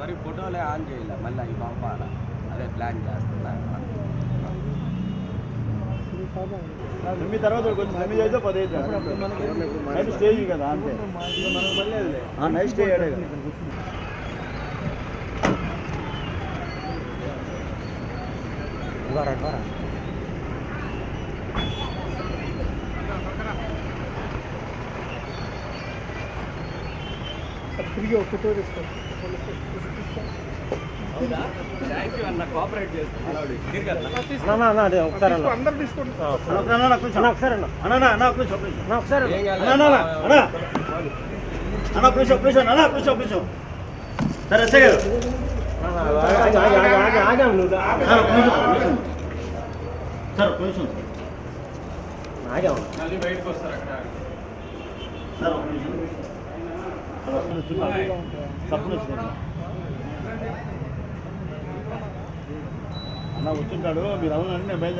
వీడియోలే on చేయలే. మళ్ళీ అవి పంపాల అదే ప్లాన్ చేస్తున్నా. తొమ్మిది తర్వాత కొంచెం తొమ్మిది అయితే పది అయితే. నైట్ స్టే కదా అంతే. నైట్ స్టే అయ్యాడే కదా. తిరిగి ఒక ఫోటో తీసుకో థ్యాంక్ యూ అన్న కోఆపరేట్ చేస్తున్నాడు తీసుకో, అందరు తీసుకోండి అన్న, అన్న, నాకు కొంచెం. అన్న, అన్న, అన్న, కొంచెం, కొంచెం. ఏం కాదు. అన్న, అన్న, అన్న, అన్న. అన్న, కొంచెం, కొంచెం, అన్న, కొంచెం, కొంచెం. సరే సరే. అన్న, కొంచెం. సార్ అక్కడ. సార్ ఒక నిమిషం. అన్న వచ్చింటాడు మీరు అవునండి నేను బయలుదేరి